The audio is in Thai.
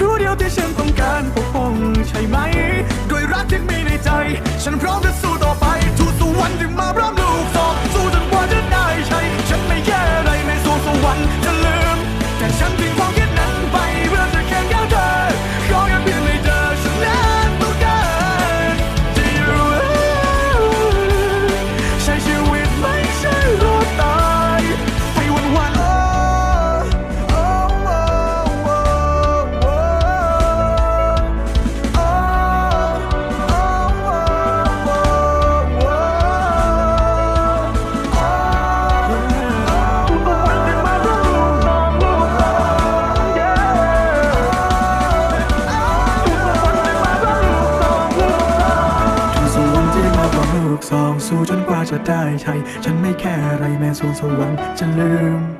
รู้เดียวที่ฉันต้องการ สองสู้จนกว่าจะได้ใช้ ฉันไม่แค่อะไรแม้สูงสวรรค์จะลืม